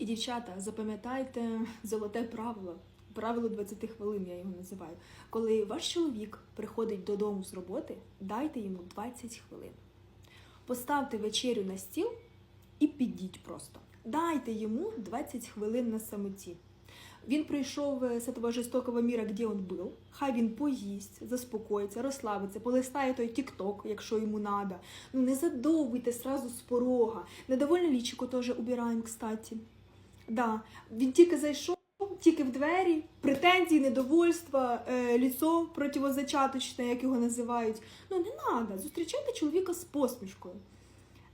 І дівчата, запам'ятайте золоте правило. Правило 20 хвилин, я його називаю. Коли ваш чоловік приходить додому з роботи, дайте йому 20 хвилин. Поставте вечерю на стіл і підіть просто. Дайте йому 20 хвилин на самоті. Він прийшов е, з этого жорстокого міра, де він був. Хай він поїсть, заспокоїться, розслабиться, полистає той тік-ток, якщо йому надо. Ну не задовбуйте сразу з порога. Недовольне лічико теж убираємо, кстати. Да, він тільки зайшов, тільки в двері, претензії, недовольства, е, ліцо противозачаточне, як його називають. Ну не треба. Зустрічайте чоловіка з посмішкою.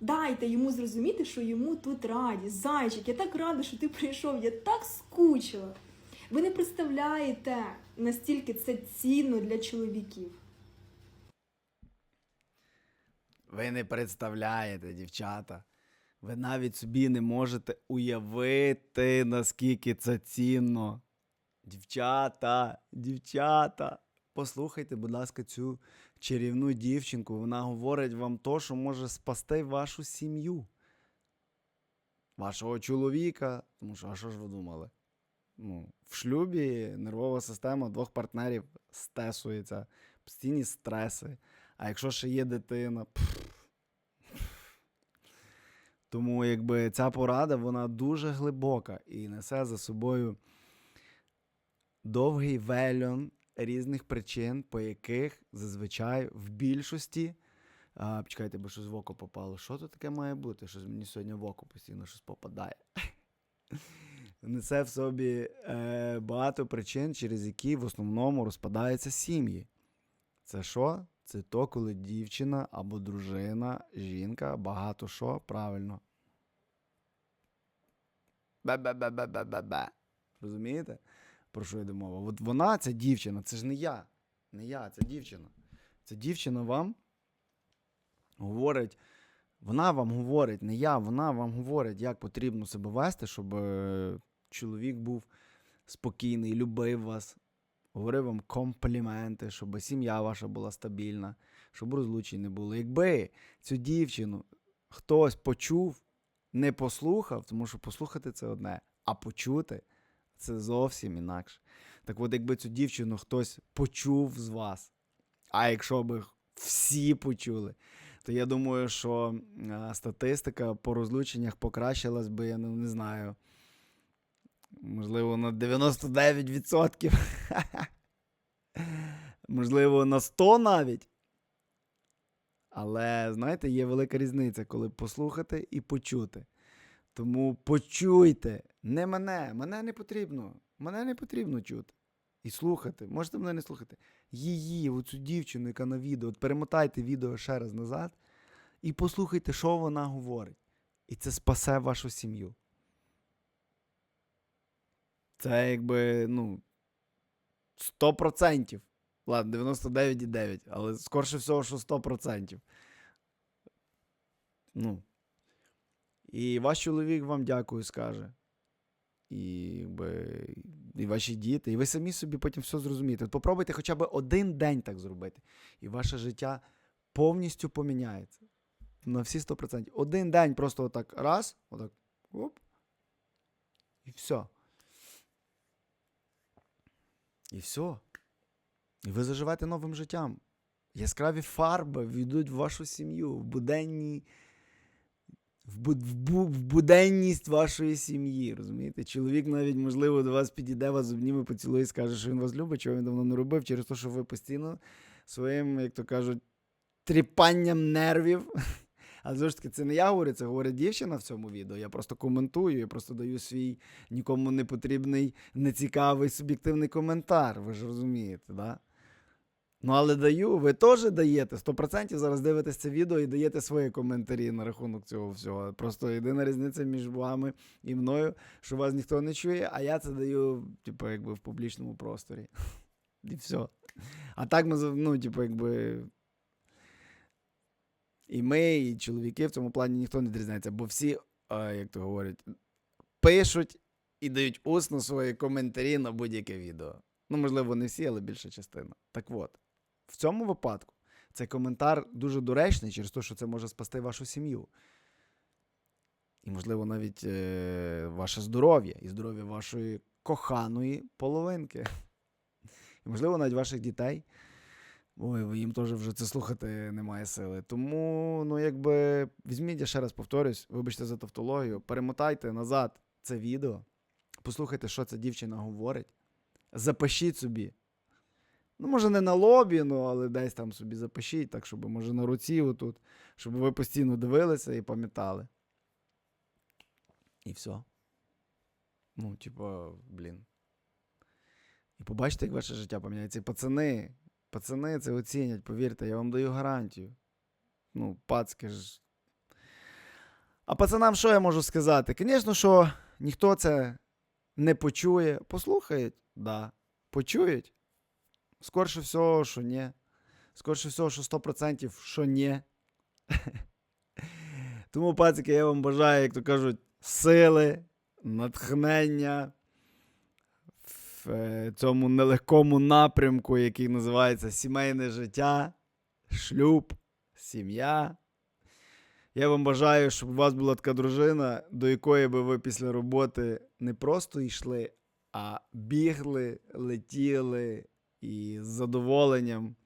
Дайте йому зрозуміти, що йому тут раді. Зайчик, я так рада, що ти прийшов, я так скучила. Ви не представляєте, настільки це цінно для чоловіків. Ви не представляєте, дівчата. Ви навіть собі не можете уявити, наскільки це цінно. Дівчата, дівчата, послухайте, будь ласка, цю чарівну дівчинку. Вона говорить вам то, що може спасти вашу сім'ю, вашого чоловіка. Тому що, а що ж ви думали? Ну, в шлюбі нервова система двох партнерів стесується, постійні стреси. А якщо ще є дитина, пф, тому якби ця порада вона дуже глибока і несе за собою довгий вельон різних причин, по яких зазвичай в більшості. А, чекайте, бо щось в око попало. Що тут таке має бути? Щось мені сьогодні в око постійно щось попадає. Несе в собі е, багато причин, через які в основному розпадаються сім'ї. Це що? Це то, коли дівчина або дружина, жінка, багато що правильно. Бе-бе-бе-бе-бе-бе. Розумієте? Про що йде мова? От вона, ця дівчина, це ж не я. Не я, це дівчина. Ця дівчина вам говорить, вона вам говорить, не я, вона вам говорить, як потрібно себе вести, щоб е, чоловік був спокійний, любив вас, говорив вам компліменти, щоб сім'я ваша була стабільна, щоб розлучень не було. Якби цю дівчину хтось почув, не послухав, тому що послухати це одне, а почути це зовсім інакше. Так от, якби цю дівчину хтось почув з вас, а якщо би всі почули, то я думаю, що е, статистика по розлученнях покращилась би, я не знаю. Можливо, на 99%. Можливо, на 100 навіть. Але, знаєте, є велика різниця, коли послухати і почути. Тому почуйте. Не мене. Мене не потрібно. Мене не потрібно чути. І слухати. Можете мене не слухати. Її, оцю дівчину, яка на відео. От перемотайте відео ще раз назад і послухайте, що вона говорить. І це спасе вашу сім'ю. Це якби, ну, 100%. Ладно, 99,9, але скорше всього, що 100%. Ну. І ваш чоловік вам дякую скаже. І, якби, і ваші діти, і ви самі собі потім все зрозумієте. Попробуйте хоча б один день так зробити, і ваше життя повністю поміняється. На всі 100%. Один день просто отак раз, отак, оп, і все. І все. І ви заживете новим життям. Яскраві фарби війдуть в вашу сім'ю, в буденні. В, бу, в, бу, в буденність вашої сім'ї, розумієте? Чоловік навіть, можливо, до вас підійде, вас обніме, поцілує і скаже, що він вас любить, чого він давно не робив, через те, що ви постійно своїм, як то кажуть, тріпанням нервів. Але знову ж таки, це не я говорю, це говорить дівчина в цьому відео. Я просто коментую, я просто даю свій нікому не потрібний, нецікавий, суб'єктивний коментар. Ви ж розумієте, да? Ну, але даю, ви теж даєте. 100% зараз дивитесь це відео і даєте свої коментарі на рахунок цього всього. Просто єдина різниця між вами і мною, що вас ніхто не чує, а я це даю, типу, якби в публічному просторі. І все. А так ми, ну, типу, якби. І ми, і чоловіки в цьому плані ніхто не відрізняється, бо всі, а, як то говорять, пишуть і дають усно свої коментарі на будь-яке відео. Ну, можливо, не всі, але більша частина. Так от, в цьому випадку цей коментар дуже доречний через те, що це може спасти вашу сім'ю. І, можливо, навіть е, ваше здоров'я і здоров'я вашої коханої половинки. І, можливо, навіть ваших дітей. Ой, їм теж вже це слухати немає сили. Тому, ну, якби, візьміть, я ще раз повторюсь, вибачте за тавтологію, перемотайте назад це відео, послухайте, що ця дівчина говорить. Запишіть собі. Ну, може, не на лобі, ну, але десь там собі запишіть, так, щоб, може, на руці отут, щоб ви постійно дивилися і пам'ятали. І все. Ну, типа, блін. І побачите, як ваше життя поміняється. І пацани, пацани це оцінять, повірте, я вам даю гарантію. Ну, пацки ж. А пацанам що я можу сказати? Звісно, що ніхто це не почує. Послухають, да. Почують. Скорше всього, що ні. Скорше всього, що 100% що ні. Тому, пацики, я вам бажаю, як то кажуть, сили, натхнення е, цьому нелегкому напрямку, який називається сімейне життя, шлюб, сім'я. Я вам бажаю, щоб у вас була така дружина, до якої би ви після роботи не просто йшли, а бігли, летіли і з задоволенням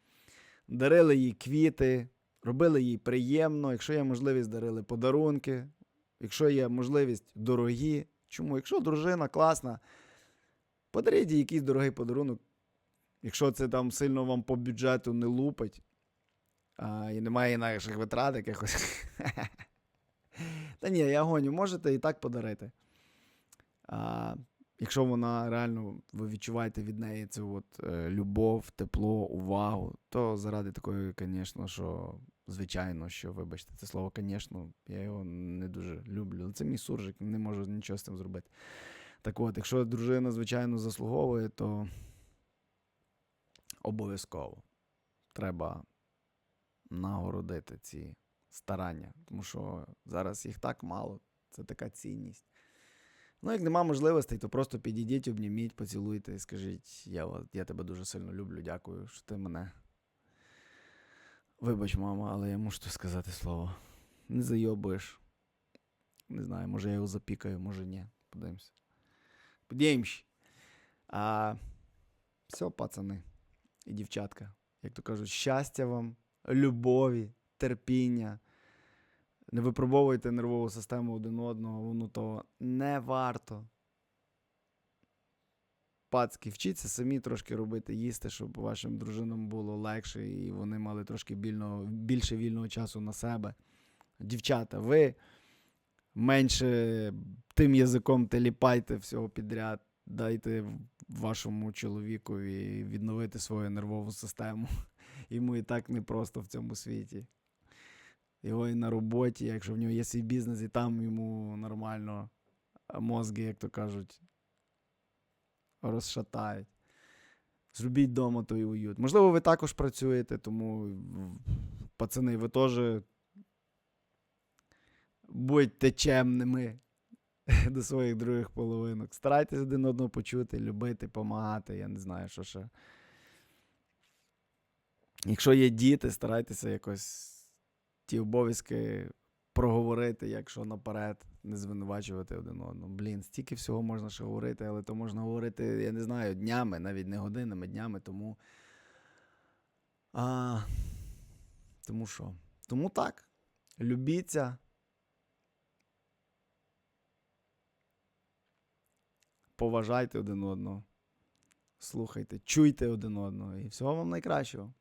дарили їй квіти, робили їй приємно. Якщо є можливість, дарили подарунки. Якщо є можливість, дорогі. Чому? Якщо дружина класна, подаріть якийсь дорогий подарунок. Якщо це там сильно вам по бюджету не лупить, а, і немає інакших витрат якихось. Та ні, я гоню, можете і так подарити. А, якщо вона реально, ви відчуваєте від неї цю от, е, любов, тепло, увагу, то заради такої, звісно, що, звичайно, що, вибачте, це слово, звісно, я його не дуже люблю. Але це мій суржик, не можу нічого з цим зробити. Так от, якщо дружина, звичайно, заслуговує, то обов'язково треба нагородити ці старання, тому що зараз їх так мало, це така цінність. Ну, як нема можливостей, то просто підійдіть, обніміть, поцілуйте і скажіть, я, я тебе дуже сильно люблю, дякую, що ти мене. Вибач, мама, але я мушу тобі сказати слово. Не зайобуєш. Не знаю, може я його запікаю, може ні. Подивимося. Подивимось. А все, пацани і дівчатка. Як то кажуть, щастя вам, любові, терпіння. Не випробовуйте нервову систему один одного, воно того не варто. Пацки, вчіться самі трошки робити, їсти, щоб вашим дружинам було легше і вони мали трошки більного, більше вільного часу на себе. Дівчата, ви менше тим язиком теліпайте всього підряд. Дайте вашому чоловікові відновити свою нервову систему. Йому і так непросто в цьому світі. Його і на роботі, якщо в нього є свій бізнес, і там йому нормально мозги, як то кажуть, розшатають. Зробіть вдома той уют. Можливо, ви також працюєте, тому пацани, ви теж будьте чемними до своїх других половинок. Старайтесь один одного почути, любити, допомагати. Я не знаю, що ще. Якщо є діти, старайтеся якось ті обов'язки проговорити, якщо наперед не звинувачувати один одного. Блін, стільки всього можна ще говорити, але то можна говорити, я не знаю, днями, навіть не годинами, днями, тому. А, тому що? Тому так. Любіться. Поважайте один одного. Слухайте, чуйте один одного. І всього вам найкращого.